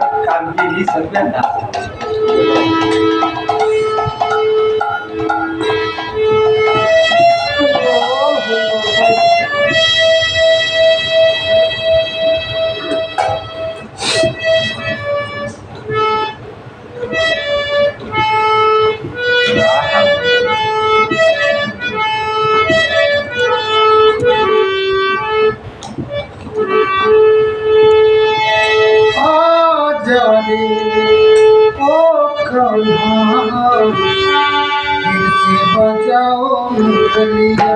कामगिरी सगळ्यांना से बचाओ ओ कन्हा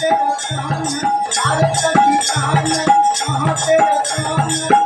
पे रखा है भारत का किसान है वहाँ पे रखा है